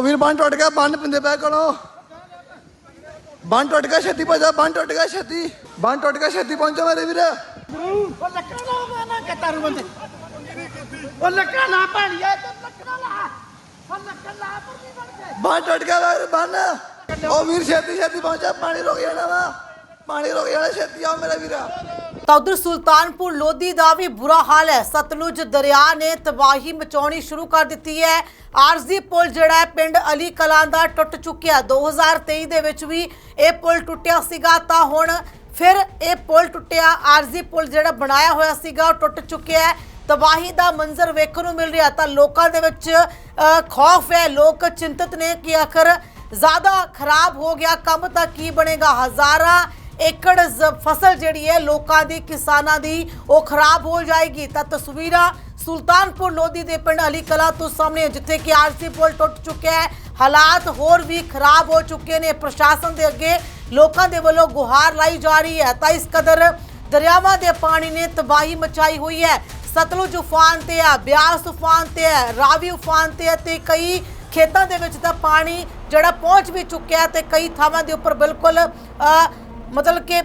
ਉਹ ਵੀਰ ਬੰਨ ਟੁੱਟ ਗਿਆ ਬੰਨ ਪਿੰਦੇ ਪੈ ਕੋਲੋਂ ਬੰਨ ਟੁੱਟ ਗਿਆ ਛੇਤੀ ਪਹੁੰਚਾ ਬੰਨ ਟੁੱਟ ਗਿਆ ਛੇਤੀ। ਬੰਨ ਟੁੱਟ ਗਿਆ ਛੇਤੀ ਪਹੁੰਚੋ ਮੇਰੇ ਵੀਰ। ਉਹ ਲੱਕੜਾ ਨਾ ਨਾ ਕਤਾਰੂ ਬੰਦੇ। ਉਹ ਲੱਕੜਾ ਨਾ ਪਾਣੀਏ ਤੇ ਲੱਕੜਾ ਲਾ। ਉਹ ਲੱਕੜਾ ਲਾ ਪਰ ਨਹੀਂ ਬਣ ਕੇ। ਬੰਨ ਟੁੱਟ ਗਿਆ ਵੀਰ ਬੰਨ। ਉਹ ਵੀਰ ਛੇਤੀ ਛੇਤੀ ਪਹੁੰਚਾ ਪਾਣੀ ਰੁਕ ਜਾਣਾ ਵਾ। ਪਾਣੀ ਰੁਕ ਜਾਣਾ ਛੇਤੀ ਆਓ ਮੇਰਾ ਵੀਰਾ। ਤਾਂ ਉਧਰ ਸੁਲਤਾਨਪੁਰ ਲੋਧੀ ਦਾ ਵੀ ਬੁਰਾ ਹਾਲ ਹੈ। ਸਤਲੁਜ ਦਰਿਆ ਨੇ ਤਬਾਹੀ ਮਚਾਉਣੀ ਸ਼ੁਰੂ ਕਰ ਦਿੱਤੀ ਹੈ। ਆਰਜ਼ੀ ਪੁਲ ਜਿਹੜਾ ਹੈ, ਪਿੰਡ ਅਲੀ ਕਲਾਂ ਦਾ ਟੁੱਟ ਚੁੱਕਿਆ। 2023 ਦੇ ਵਿੱਚ ਵੀ ਇਹ ਪੁਲ ਟੁੱਟਿਆ ਸੀਗਾ ਤਾਂ ਹੁਣ ਫਿਰ ਇਹ ਪੁਲ ਟੁੱਟਿਆ। ਆਰਜ਼ੀ ਪੁਲ ਜਿਹੜਾ ਬਣਾਇਆ ਹੋਇਆ ਸੀਗਾ, ਉਹ ਟੁੱਟ ਚੁੱਕਿਆ ਹੈ। ਤਬਾਹੀ ਦਾ ਮੰਜ਼ਰ ਵੇਖਣ ਨੂੰ ਮਿਲ ਰਿਹਾ ਤਾਂ ਲੋਕਾਂ ਦੇ ਵਿੱਚ ਖੌਫ ਹੈ। ਲੋਕ ਚਿੰਤਤ ਨੇ ਕਿ ਆਖਰ ਜ਼ਿਆਦਾ ਖਰਾਬ ਹੋ ਗਿਆ, ਕੰਮ ਤਾਂ ਕੀ ਬਣੇਗਾ? ਹਜ਼ਾਰਾਂ ਏਕੜ ਜ਼- ਫਸਲ ਜਿਹੜੀ ਹੈ ਲੋਕਾਂ ਦੀ, ਕਿਸਾਨਾਂ ਦੀ, ਉਹ ਖਰਾਬ ਹੋ ਜਾਏਗੀ। ਤਾਂ ਤਸਵੀਰਾਂ ਸੁਲਤਾਨਪੁਰ ਲੋਧੀ ਦੇ ਪਿੰਡ ਅਲੀ ਕਲਾ ਤੋਂ ਸਾਹਮਣੇ ਜਿੱਥੇ ਕਿ ਆਰਸੀ ਪੁਲ ਟੁੱਟ ਚੁੱਕਿਆ ਹੈ। ਹਾਲਾਤ ਹੋਰ ਵੀ ਖਰਾਬ ਹੋ ਚੁੱਕੇ ਨੇ। ਪ੍ਰਸ਼ਾਸਨ ਦੇ ਅੱਗੇ ਲੋਕਾਂ ਦੇ ਵੱਲੋਂ ਗੁਹਾਰ ਲਾਈ ਜਾ ਰਹੀ ਹੈ। ਤਾਂ ਇਸ ਕਦਰ ਦਰਿਆਵਾਂ ਦੇ ਪਾਣੀ ਨੇ ਤਬਾਹੀ ਮਚਾਈ ਹੋਈ ਹੈ। ਸਤਲੁਜ ਉਫਾਨ ਤੇ ਹੈ ਬਿਆਸ ਉਫਾਨ ਤੇ ਹੈ ਰਾਵੀ ਉਫਾਨ ਤੇ ਹੈ ਤੇ ਕਈ ਖੇਤਾਂ ਦੇ ਵਿੱਚ ਤਾਂ ਪਾਣੀ ਜਿਹੜਾ ਪਹੁੰਚ ਵੀ ਚੁੱਕਿਆ ਹੈ ਤੇ ਕਈ ਥਾਵਾਂ ਦੇ ਉੱਪਰ ਬਿਲਕੁਲ ਮਤਲਬ ਕਿ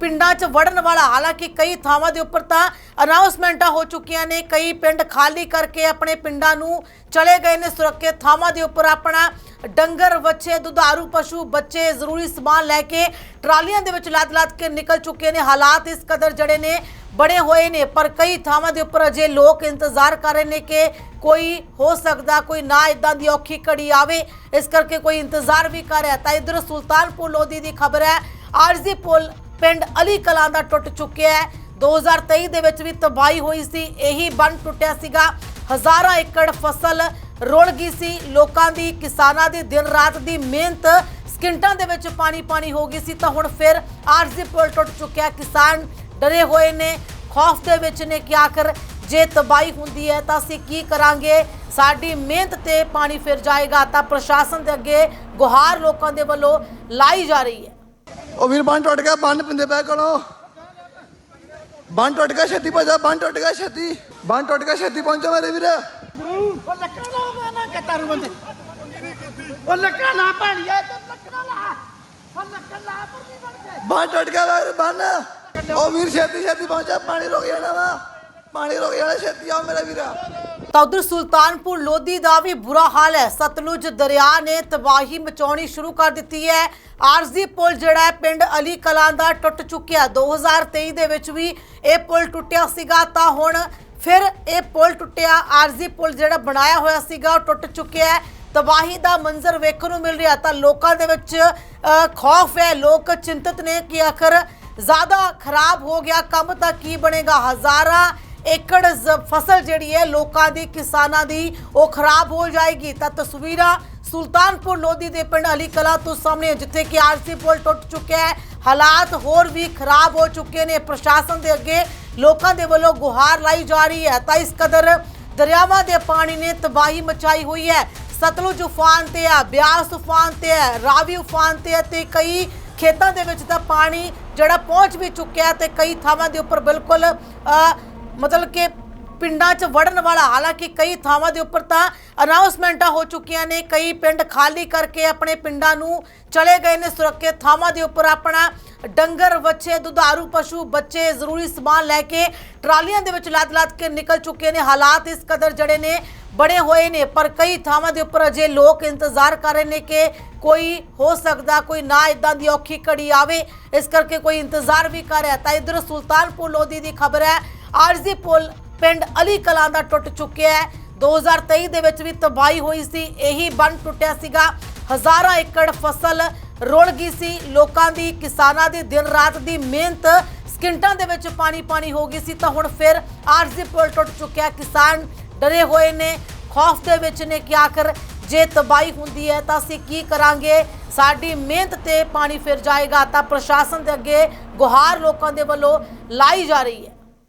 ਪਿੰਡਾਂ 'ਚ ਵੜਨ ਵਾਲਾ, ਹਾਲਾਂਕਿ ਕਈ ਥਾਵਾਂ ਦੇ ਉੱਪਰ ਤਾਂ ਅਨਾਉਂਸਮੈਂਟਾਂ ਹੋ ਚੁੱਕੀਆਂ ਨੇ, ਕਈ ਪਿੰਡ ਖਾਲੀ ਕਰਕੇ ਆਪਣੇ ਪਿੰਡਾਂ ਨੂੰ ਚਲੇ ਗਏ ਨੇ ਸੁਰੱਖਿਅਤ ਥਾਵਾਂ ਦੇ ਉੱਪਰ ਆਪਣਾ ਡੰਗਰ, ਵੱਛੇ, ਦੁਧਾਰੂ ਪਸ਼ੂ, ਬੱਚੇ, ਜ਼ਰੂਰੀ ਸਮਾਨ ਲੈ ਕੇ ਟਰਾਲੀਆਂ ਦੇ ਵਿੱਚ ਲੱਦ-ਲੱਦ ਕੇ ਨਿਕਲ ਚੁੱਕੇ ਨੇ। ਹਾਲਾਤ ਇਸ ਕਦਰ ਜੜੇ ਨੇ ਬੜੇ ਹੋਏ ਨੇ, ਪਰ ਕਈ ਥਾਵਾਂ ਦੇ ਉੱਪਰ ਅਜੇ ਲੋਕ ਇੰਤਜ਼ਾਰ ਕਰ ਰਹੇ ਨੇ ਕਿ ਕੋਈ ਹੋ ਸਕਦਾ, ਕੋਈ ਨਾ ਇਦਾਂ ਦੀ ਔਖੀ ਘੜੀ ਆਵੇ। ਇਸ ਕਰਕੇ ਕੋਈ ਇੰਤਜ਼ਾਰ ਵੀ ਕਰ ਰਿਹਾ। ਤਾਂ ਇਧਰ ਸੁਲਤਾਨਪੁਰ ਲੋਧੀ ਦੀ ਖਬਰ ਹੈ ਆਰਜ਼ੀ ਪੁਲ ਪਿੰਡ ਅਲੀ ਕਲਾਂ ਦਾ ਟੁੱਟ ਚੁੱਕਿਆ ਹੈ। 2023 ਦੇ ਵਿੱਚ ਵੀ ਤਬਾਹੀ ਹੋਈ ਸੀ। ਇਹੀ ਬੰਨ ਟੁੱਟਿਆ ਸੀਗਾ। ਹਜ਼ਾਰਾਂ ਏਕੜ ਫਸਲ ਰੁੜ ਗਈ ਸੀ। ਲੋਕਾਂ ਦੀ, ਕਿਸਾਨਾਂ ਦੀ ਦਿਨ ਰਾਤ ਦੀ ਮਿਹਨਤ ਸਕਿੰਟਾਂ ਦੇ ਵਿੱਚ ਪਾਣੀ ਪਾਣੀ ਹੋ ਗਈ ਸੀ। ਤਾਂ ਹੁਣ ਫਿਰ ਆਰਜ਼ੀ ਪੁਲ ਟੁੱਟ ਚੁੱਕਿਆ ਕਿਸਾਨ ਡਰੇ ਹੋਏ ਨੇ। ਖੌਫ ਦੇ ਵਿੱਚ ਨੇ ਕਿ ਆਖਰ ਜੇ ਤਬਾਹੀ ਹੁੰਦੀ ਹੈ ਤਾਂ ਅਸੀਂ ਕੀ ਕਰਾਂਗੇ? ਸਾਡੀ ਮਿਹਨਤ ਤੇ ਪਾਣੀ ਫਿਰ ਜਾਏਗਾ ਤਾਂ ਪ੍ਰਸ਼ਾਸਨ ਦੇ ਅੱਗੇ ਗੁਹਾਰ ਲੋਕਾਂ ਦੇ ਵੱਲੋਂ ਲਾਈ ਜਾ ਰਹੀ ਹੈ। ਉਹ ਵੀਰ ਬੰਨ ਟੁੱਟ ਗਿਆ ਬੰਨ ਪਿੰਦੇ ਪੈ ਕੋਲੋਂ ਬੰਨ ਟੁੱਟ ਗਿਆ ਛੇਤੀ ਪਹੁੰਚਾ ਬੰਨ ਟੁੱਟ ਗਿਆ ਛੇਤੀ। ਬੰਨ ਟੁੱਟ ਗਿਆ ਛੇਤੀ ਪਹੁੰਚੋ ਮੇਰੇ ਵੀਰ। ਉਹ ਲੱਕੜਾ ਨਾ ਨਾ ਕਤਾਰੂ ਬੰਦੇ। ਉਹ ਲੱਕੜਾ ਨਾ ਪਾਣੀਏ ਤੇ ਲੱਕੜਾ ਲਾ। ਉਹ ਲੱਕੜਾ ਲਾ ਪਰ ਨਹੀਂ ਬਣ ਕੇ। ਬੰਨ ਟੁੱਟ ਗਿਆ ਵੀਰ ਬੰਨ। ਉਹ ਵੀਰ ਛੇਤੀ ਛੇਤੀ ਪਹੁੰਚਾ ਪਾਣੀ ਰੁਕ ਜਾਣਾ ਵਾ। ਪਾਣੀ ਰੁਕ ਜਾਣਾ ਛੇਤੀ ਆਓ ਮੇਰਾ ਵੀਰਾ। ਤਾਂ ਉਧਰ ਸੁਲਤਾਨਪੁਰ ਲੋਧੀ ਦਾ ਵੀ ਬੁਰਾ ਹਾਲ ਹੈ। ਸਤਲੁਜ ਦਰਿਆ ਨੇ ਤਬਾਹੀ ਮਚਾਉਣੀ ਸ਼ੁਰੂ ਕਰ ਦਿੱਤੀ ਹੈ। ਆਰਜ਼ੀ ਪੁਲ ਜਿਹੜਾ ਹੈ, ਪਿੰਡ ਅਲੀ ਕਲਾਂ ਦਾ ਟੁੱਟ ਚੁੱਕਿਆ। 2023 ਦੇ ਵਿੱਚ ਵੀ ਇਹ ਪੁਲ ਟੁੱਟਿਆ ਸੀਗਾ ਤਾਂ ਹੁਣ ਫਿਰ ਇਹ ਪੁਲ ਟੁੱਟਿਆ। ਆਰਜ਼ੀ ਪੁਲ ਜਿਹੜਾ ਬਣਾਇਆ ਹੋਇਆ ਸੀਗਾ, ਉਹ ਟੁੱਟ ਚੁੱਕਿਆ ਹੈ। ਤਬਾਹੀ ਦਾ ਮੰਜ਼ਰ ਵੇਖਣ ਨੂੰ ਮਿਲ ਰਿਹਾ ਤਾਂ ਲੋਕਾਂ ਦੇ ਵਿੱਚ ਖੌਫ ਹੈ। ਲੋਕ ਚਿੰਤਤ ਨੇ ਕਿ ਆਖਰ ਜ਼ਿਆਦਾ ਖਰਾਬ ਹੋ ਗਿਆ, ਕੰਮ ਤਾਂ ਕੀ ਬਣੇਗਾ? ਹਜ਼ਾਰਾਂ ਏਕੜ ਜ਼- ਫਸਲ ਜਿਹੜੀ ਹੈ ਲੋਕਾਂ ਦੀ, ਕਿਸਾਨਾਂ ਦੀ, ਉਹ ਖਰਾਬ ਹੋ ਜਾਏਗੀ। ਤਾਂ ਤਸਵੀਰਾਂ ਸੁਲਤਾਨਪੁਰ ਲੋਧੀ ਦੇ ਪਿੰਡ ਅਲੀ ਕਲਾ ਤੋਂ ਸਾਹਮਣੇ ਜਿੱਥੇ ਕਿ ਆਰਸੀ ਪੁਲ ਟੁੱਟ ਚੁੱਕਿਆ ਹੈ। ਹਾਲਾਤ ਹੋਰ ਵੀ ਖਰਾਬ ਹੋ ਚੁੱਕੇ ਨੇ। ਪ੍ਰਸ਼ਾਸਨ ਦੇ ਅੱਗੇ ਲੋਕਾਂ ਦੇ ਵੱਲੋਂ ਗੁਹਾਰ ਲਾਈ ਜਾ ਰਹੀ ਹੈ। ਤਾਂ ਇਸ ਕਦਰ ਦਰਿਆਵਾਂ ਦੇ ਪਾਣੀ ਨੇ ਤਬਾਹੀ ਮਚਾਈ ਹੋਈ ਹੈ। ਸਤਲੁਜ ਉਫਾਨ ਤੇ ਹੈ ਬਿਆਸ ਉਫਾਨ ਤੇ ਹੈ ਰਾਵੀ ਉਫਾਨ ਤੇ ਹੈ ਤੇ ਕਈ ਖੇਤਾਂ ਦੇ ਵਿੱਚ ਤਾਂ ਪਾਣੀ ਜਿਹੜਾ ਪਹੁੰਚ ਵੀ ਚੁੱਕਿਆ ਹੈ ਤੇ ਕਈ ਥਾਵਾਂ ਦੇ ਉੱਪਰ ਬਿਲਕੁਲ ਮਤਲਬ ਕਿ ਪਿੰਡਾਂ 'ਚ ਵੜਨ ਵਾਲਾ, ਹਾਲਾਂਕਿ ਕਈ ਥਾਵਾਂ ਦੇ ਉੱਪਰ ਤਾਂ ਅਨਾਉਂਸਮੈਂਟਾਂ ਹੋ ਚੁੱਕੀਆਂ ਨੇ, ਕਈ ਪਿੰਡ ਖਾਲੀ ਕਰਕੇ ਆਪਣੇ ਪਿੰਡਾਂ ਨੂੰ ਚਲੇ ਗਏ ਨੇ ਸੁਰੱਖਿਅਤ ਥਾਵਾਂ ਦੇ ਉੱਪਰ ਆਪਣਾ ਡੰਗਰ, ਵੱਛੇ, ਦੁਧਾਰੂ ਪਸ਼ੂ, ਬੱਚੇ, ਜ਼ਰੂਰੀ ਸਮਾਨ ਲੈ ਕੇ ਟਰਾਲੀਆਂ ਦੇ ਵਿੱਚ ਲੱਦ-ਲੱਦ ਕੇ ਨਿਕਲ ਚੁੱਕੇ ਨੇ। ਹਾਲਾਤ ਇਸ ਕਦਰ ਜੜੇ ਨੇ ਬੜੇ ਹੋਏ ਨੇ, ਪਰ ਕਈ ਥਾਵਾਂ ਦੇ ਉੱਪਰ ਅਜੇ ਲੋਕ ਇੰਤਜ਼ਾਰ ਕਰ ਰਹੇ ਨੇ ਕਿ ਕੋਈ ਹੋ ਸਕਦਾ, ਕੋਈ ਨਾ ਇਦਾਂ ਦੀ ਔਖੀ ਘੜੀ ਆਵੇ। ਇਸ ਕਰਕੇ ਕੋਈ ਇੰਤਜ਼ਾਰ ਵੀ ਕਰ ਰਿਹਾ। ਤਾਂ ਇਧਰ ਸੁਲਤਾਨਪੁਰ ਲੋਧੀ ਦੀ ਖਬਰ ਹੈ ਆਰਜ਼ੀ ਪੁਲ ਪਿੰਡ ਅਲੀ ਕਲਾਂ ਦਾ ਟੁੱਟ ਚੁੱਕਿਆ ਹੈ। 2023 ਦੇ ਵਿੱਚ ਵੀ ਤਬਾਹੀ ਹੋਈ ਸੀ। ਇਹੀ ਬੰਨ ਟੁੱਟਿਆ ਸੀਗਾ। ਹਜ਼ਾਰਾਂ ਏਕੜ ਫਸਲ ਰੁੜ ਗਈ ਸੀ। ਲੋਕਾਂ ਦੀ, ਕਿਸਾਨਾਂ ਦੀ ਦਿਨ ਰਾਤ ਦੀ ਮਿਹਨਤ ਸਕਿੰਟਾਂ ਦੇ ਵਿੱਚ ਪਾਣੀ ਪਾਣੀ ਹੋ ਗਈ ਸੀ। ਤਾਂ ਹੁਣ ਫਿਰ ਆਰਜ਼ੀ ਪੁਲ ਟੁੱਟ ਚੁੱਕਿਆ ਕਿਸਾਨ ਡਰੇ ਹੋਏ ਨੇ। ਖੌਫ ਦੇ ਵਿੱਚ ਨੇ ਕਿ ਆਖਰ ਜੇ ਤਬਾਹੀ ਹੁੰਦੀ ਹੈ ਤਾਂ ਅਸੀਂ ਕੀ ਕਰਾਂਗੇ? ਸਾਡੀ ਮਿਹਨਤ ਤੇ ਪਾਣੀ ਫਿਰ ਜਾਏਗਾ ਤਾਂ ਪ੍ਰਸ਼ਾਸਨ ਦੇ ਅੱਗੇ ਗੁਹਾਰ ਲੋਕਾਂ ਦੇ ਵੱਲੋਂ ਲਾਈ ਜਾ ਰਹੀ ਹੈ।